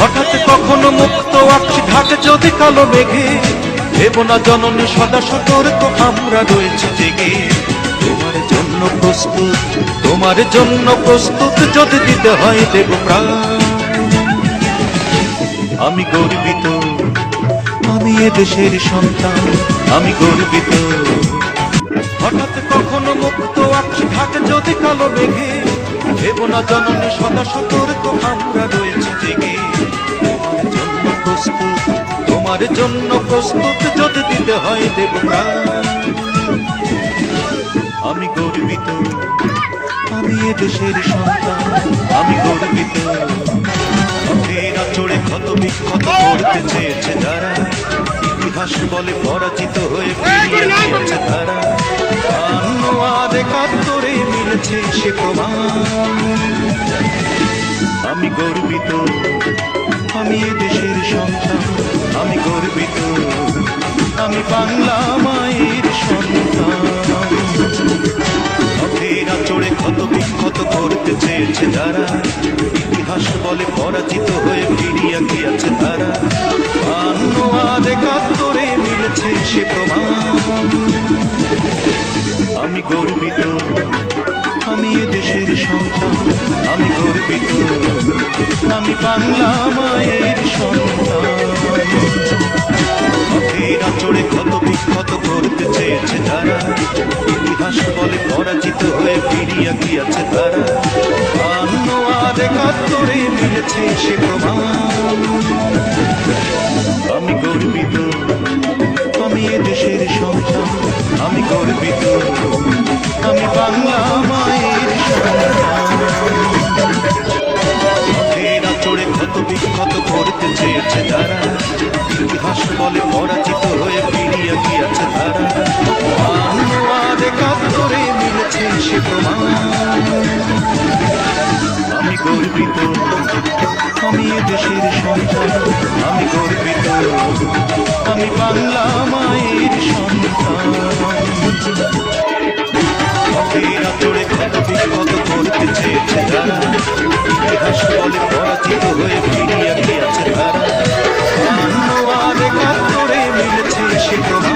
হঠাৎ কখনো মুক্ত আছি ঘাটে যদি কালো মেঘে দেব না জননী সদা সতর্ক, আমরা রয়েছি জেগে। তোমার জন্য প্রস্তুত, তোমার জন্য প্রস্তুত যদি দিতে হয় দেব আমি গর্বিত, আমি এ দেশের সন্তান, আমি গর্বিত। হঠাৎ কখনো মুক্ত আছি ঘাটে যদি কালো মেঘে দেব না জননী সদা সতর্ক, আমরা রয়েছি জেগে। তোমার জন্য প্রস্তুত, তোমার জন্য প্রস্তুত, যদি দিতে হয় দেব আমি গর্বিত, আমি এ দেশের সন্তান, আমি গর্বিত। ফেরা চড়ে ক্ষত বিক্ষত করতে চেয়েছে যারা, ইতিহাস বলে পরাজিত হয়ে ফিরিয়ে দিয়েছে তারা। একাত্তরে সে প্রমাণ। আমি গর্বিত, আমি এ দেশের সন্তান। আমি গর্বিত, আমি বাংলা মায়ের সন্তান। চড়ে ক্ষত বিক্ষত করতে চেয়েছে যারা, ইতিহাস বলে পরাজিত হয়ে ফিরিয়া গিয়েছে তারা। আন্ন আর একাত্তরে মিলেছে সে প্রমাণ। আমি গর্বিত আমি বাংলা মায়ের সন্তান। চড়ে ক্ষত বিক্ষত করতে চেয়েছে তারা। ইতিহাস বলে পরাজিত হয়ে ফিরিয়া গিয়াছে তারা। আন্ন আর একাত্তরে মিলেছে সে প্রমাণ। করতে তারা। ইতিহাস বলে পরাজিত হয়ে ফিরিয়ে গিয়েছে তারা। আর মিলেছে সে প্রমাণ। আমি গর্বিত, আমি দেশের সন্তান। আমি গর্বিত, আমি বাংলা মায়ের সন্তান। Chicago.